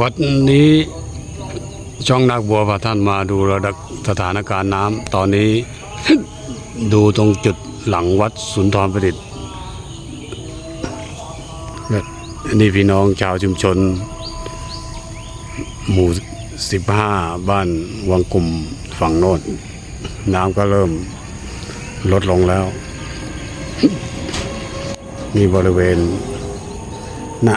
วัดนี้ช่องนักบัวพาท่านมาดูระดับสถานการณ์น้ำตอนนี้ ดูตรงจุดหลังวัดสุนทรประดิษฐ์นี่พี่น้องชาวชุมชน หมู่ 15 บ้านวังกลุ่มฝั่งโน้นน้ำก็เริ่มลดลงแล้วนี่บริเวณหน้า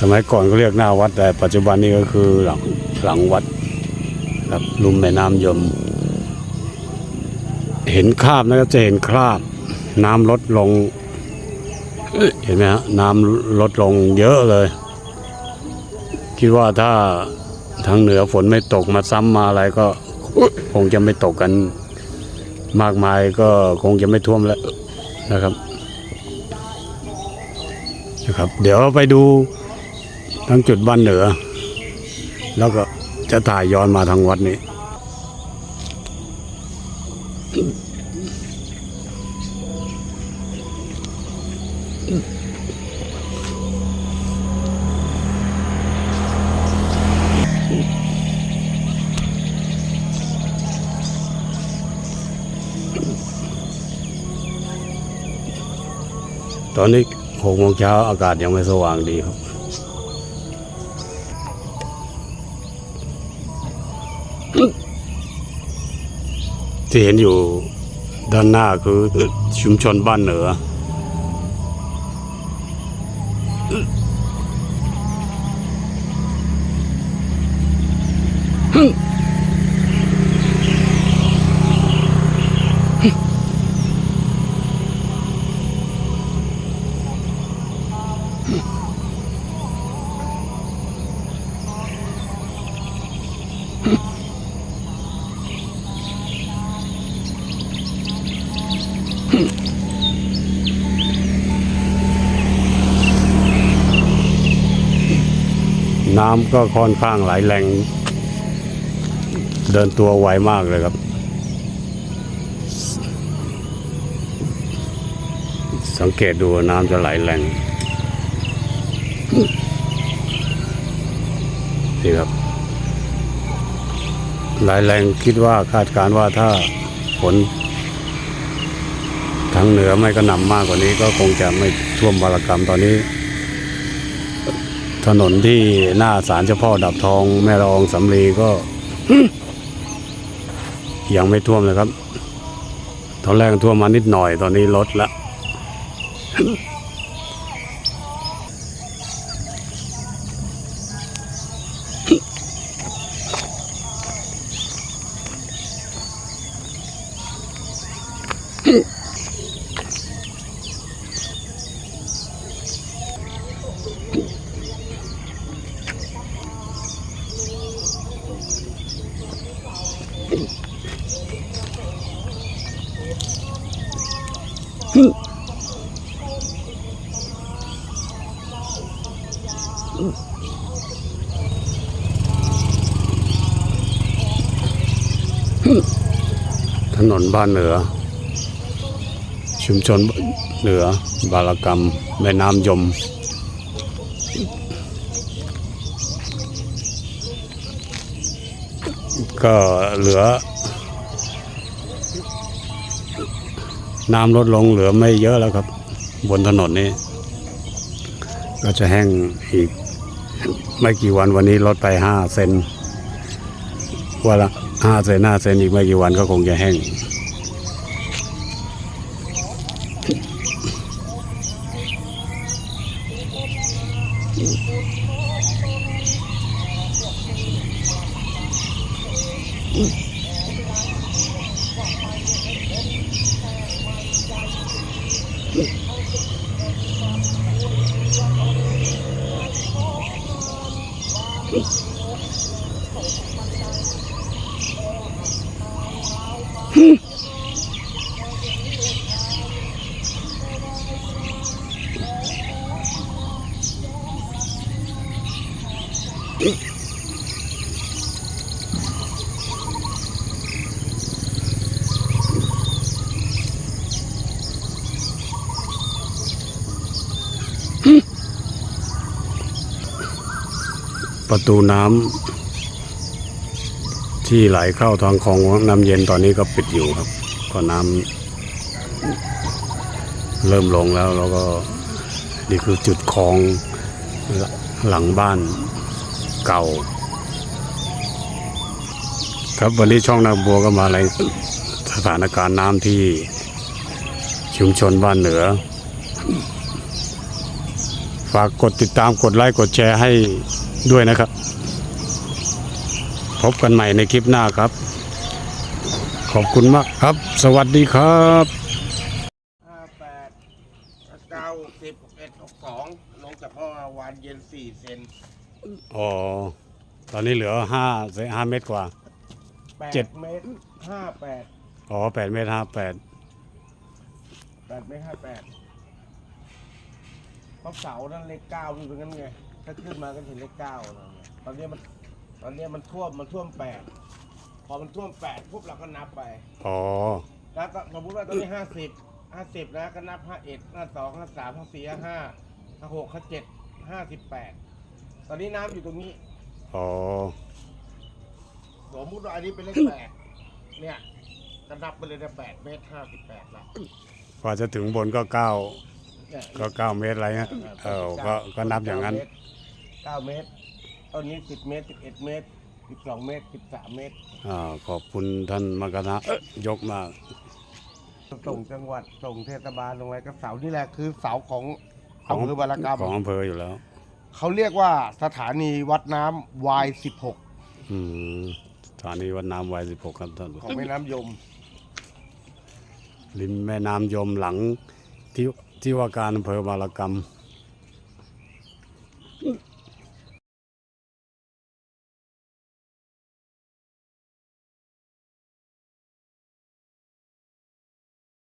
สมัยก่อนก็เรียกหน้าวัดแต่ปัจจุบันนี้ก็คือหลังหลังวัดครับลุมแม่น้ำยม เห็นคราบนะครับจะเห็นคราบ น้ำลดลง เห็นไหมฮะน้ำลดลงเยอะเลย คิดว่าถ้าทางเหนือฝนไม่ตกมาซ้ำมาอะไรก็คงจะไม่ตกกันมากมายก็คงจะไม่ท่วมแล้วนะครับนะครับ เดี๋ยวไปดู ทั้งจุดบ้านเหนือ แล้วก็จะถ่ายย้อนมาทางวัดนี้ ตอนนี้หกโมงเช้าอากาศยังไม่สว่างดีครับ ที่เห็นอยู่ด้านหน้าคือชุมชนบ้านเหนือ น้ำก็ค่อนข้างไหลแรง เดินตัวไวมากเลยครับ สังเกตดูน้ำจะไหลแรงนี่ครับไหลแรงคิดว่าคาดการณ์ว่าถ้าฝนทางเหนือไม่กระหน่ำมากกว่านี้ก็คงจะไม่ท่วมบารกรรมตอนนี้ ถนนที่หน้าศาลเจ้าพ่อดับทองแม่รองสำลีก็ ยังไม่ท่วมเลยครับ ตอนแรกท่วมมานิดหน่อยตอนนี้ลดละ ถนนบ้านเหนือ ชุมชนเหนือบารกรรม แม่น้ำยม ก็เหลือ น้ำลดลงเหลือไม่เยอะแล้วครับ บนถนนนี้ ก็จะแห้งอีก ไม่กี่วันวันนี้ลดไปห้าเซนวันละห้าเซนห้าเซนอีกไม่กี่วันก็คงจะแห้ง ถ ประตูน้ำที่ไหลเข้าทางคลองน้ำเย็นตอนนี้ก็ปิดอยู่ครับก็น้ำเริ่มลงแล้วแล้วก็นี่คือจุดคลองหลังบ้านเก่า ครับวันนี้ช่องนาบัวก็มาอะไรายสถานการณ์น้ำที่ชุมชนบ้านเหนือ ฝากกดติดตามกดไลค์กดแชร์ให้ ด้วยนะครับ พบกันใหม่ในคลิปหน้าครับ ขอบคุณมากครับ สวัสดีครับห้าแปดเก้าสิบเอ็ดหกสองลงจากพ่อวานเย็นสี่เซนอ๋อตอนนี้เหลือห้าห้าเมตรกว่า แปดเจ็ดเมตรห้าแปดอ๋อแปดเมตรห้าแปดแปดเมตรห้าแปดเพราะเสานั่นเลขเก้านี่เป็นงั้นไง ถ้าขึ้นมาก็เห็นเลขเก้านะตอนนี้มันตอนนี้มันท่วมมันท่วมแปดพอมันท่วมแปดปุ๊บเราก็นับไป อ๋อ แล้วก็สมมติว่าตอนนี้ห้าสิบห้าสิบนะก็นับห้าเอ็ดห้าสองห้าสามห้าสี่ห้าห้าห้าหกห้าเจ็ดห้าสิบแปดตอนนี้น้ำอยู่ตรงนี้ อ๋อ สมมติว่าอันนี้เป็นเลขแปดเนี่ยก็นับไปเลยนะแปดเมตรห้าสิบแปดละ กว่าจะถึงบนก็เก้า เนี่ยก็เก้าเมตรอะไรเงี้ยเออก็ก็นับอย่างนั้น เก้าเมตรต้นนี้สิบเมตรสิบเอ็ดเมตรสิบสองเมตรสิบสามเมตร อ่าขอบคุณท่านมกนะเอ้ยยกมาก ส่งจังหวัดส่งเทศบาลลงไปก็เสานี่แหละคือเสาของของอำเภอบารกรรมของอำเภออยู่แล้ว เขาเรียกว่าสถานีวัดน้ำวายสิบหกอืมสถานีวัดน้ำไว้สิบหกครับท่านของแม่น้ำยมริมแม่น้ำยมหลังที่ ที่ว่าการอำเภอบาลกรรม